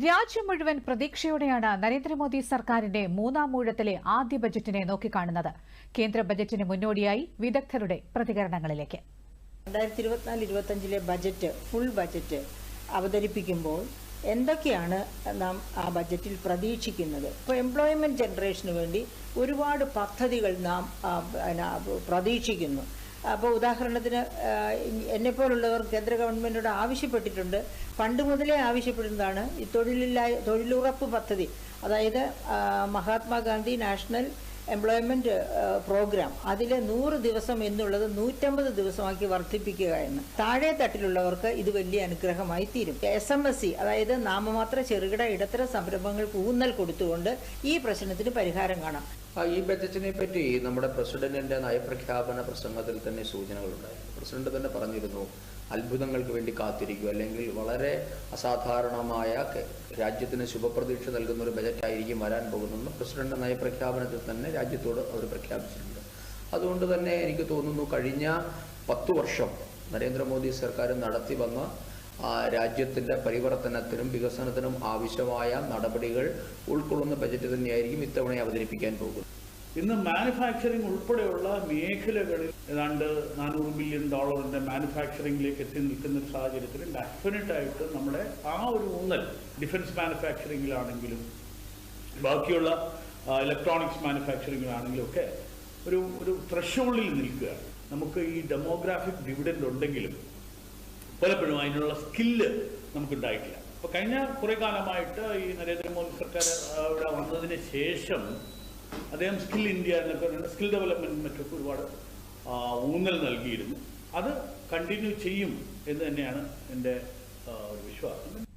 രാജ്യം മുഴുവൻ പ്രതീക്ഷയോടെയാണ് നരേന്ദ്രമോദി സർക്കാരിന്റെ മൂന്നാം മൂഴത്തിലെ ആദ്യ ബജറ്റിനെ നോക്കിക്കാണുന്നത്. കേന്ദ്ര ബജറ്റിന് മുന്നോടിയായി വിദഗ്ധരുടെ പ്രതികരണങ്ങളിലേക്ക്. രണ്ടായിരത്തി ഇരുപത്തിനാല് ഇരുപത്തഞ്ചിലെ ബജറ്റ് ഫുൾ ബജറ്റ് അവതരിപ്പിക്കുമ്പോൾ എന്തൊക്കെയാണ് നാം ആ ബജറ്റിൽ പ്രതീക്ഷിക്കുന്നത്? ഇപ്പോൾ എംപ്ലോയ്മെന്റ് ജനറേഷന് വേണ്ടി ഒരുപാട് പദ്ധതികൾ നാം പ്രതീക്ഷിക്കുന്നു. അപ്പോൾ ഉദാഹരണത്തിന് എന്നെപ്പോലുള്ളവർ കേന്ദ്ര ഗവൺമെന്റോട് ആവശ്യപ്പെട്ടിട്ടുണ്ട്. പണ്ട് മുതലേ ആവശ്യപ്പെടുന്നതാണ് ഈ തൊഴിലില്ലായ തൊഴിലുറപ്പ് പദ്ധതി. അതായത് മഹാത്മാഗാന്ധി നാഷണൽ എംപ്ലോയ്മെന്റ് പ്രോഗ്രാം അതിലെ നൂറ് ദിവസം എന്നുള്ളത് നൂറ്റമ്പത് ദിവസമാക്കി വർദ്ധിപ്പിക്കുക എന്ന്. താഴെ തട്ടിലുള്ളവർക്ക് ഇത് വലിയ അനുഗ്രഹമായി തീരും. എസ് എം എസ് സി അതായത് നാമമാത്ര ചെറുകിട ഇടത്തര സംരംഭങ്ങൾക്ക് ഊന്നൽ കൊടുത്തുകൊണ്ട് ഈ പ്രശ്നത്തിന് പരിഹാരം കാണാം. ഈ ബജറ്റിനെ പറ്റി നമ്മുടെ പ്രസിഡന്റിന്റെ നയപ്രഖ്യാപന പ്രസംഗത്തിൽ തന്നെ സൂചനകളുണ്ടായിരുന്നു. പ്രസിഡന്റ് തന്നെ പറഞ്ഞിരുന്നു അത്ഭുതങ്ങൾക്ക് വേണ്ടി കാത്തിരിക്കുക. അല്ലെങ്കിൽ വളരെ അസാധാരണമായ രാജ്യത്തിന് ശുഭപ്രതീക്ഷ നൽകുന്ന ഒരു ബജറ്റായിരിക്കും വരാൻ പോകുന്നതെന്ന് പ്രസിഡന്റ് നയപ്രഖ്യാപനത്തിൽ തന്നെ രാജ്യത്തോട് അവർ പ്രഖ്യാപിച്ചിട്ടുണ്ട്. അതുകൊണ്ട് തന്നെ എനിക്ക് തോന്നുന്നു കഴിഞ്ഞ പത്ത് വർഷം നരേന്ദ്രമോദി സർക്കാർ നടത്തി വന്ന രാജ്യത്തിന്റെ പരിവർത്തനത്തിനും വികസനത്തിനും ആവശ്യമായ നടപടികൾ ഉൾക്കൊള്ളുന്ന ബജറ്റ് തന്നെയായിരിക്കും ഇത്തവണ അവതരിപ്പിക്കാൻ പോകുന്നത്. ഇന്ന് മാനുഫാക്ചറിംഗ് ഉൾപ്പെടെയുള്ള മേഖലകളിൽ ഏതാണ്ട് നാനൂറ് ബില്യൺ ഡോളറിന്റെ മാനുഫാക്ചറിംഗിലേക്ക് എത്തി നിൽക്കുന്ന സാഹചര്യത്തിൽ ഡെഫിനറ്റ് ആയിട്ട് നമ്മുടെ ആ ഒരു ഊന്നൽ ഡിഫൻസ് മാനുഫാക്ചറിംഗിലാണെങ്കിലും ബാക്കിയുള്ള ഇലക്ട്രോണിക്സ് മാനുഫാക്ചറിംഗിലാണെങ്കിലും ഒക്കെ ഒരു ഒരു ത്രഷോളിൽ നിൽക്കുക. നമുക്ക് ഈ ഡെമോഗ്രാഫിക് ഡിവിഡൻഡ് ഉണ്ടെങ്കിലും പലപ്പോഴും അതിനുള്ള സ്കില്ല് നമുക്കുണ്ടായിട്ടില്ല. അപ്പോൾ കഴിഞ്ഞ കുറേ കാലമായിട്ട് ഈ നരേന്ദ്രമോദി സർക്കാർ ഇവിടെ വന്നതിന് ശേഷം അദ്ദേഹം സ്കിൽ ഇന്ത്യ എന്നൊക്കെ പറയുന്ന സ്കിൽ ഡെവലപ്മെന്റ് മറ്റൊക്കെ ഒരുപാട് ഊന്നൽ നൽകിയിരുന്നു. അത് കണ്ടിന്യൂ ചെയ്യും എന്ന് തന്നെയാണ് എന്റെ ഒരു വിശ്വാസം.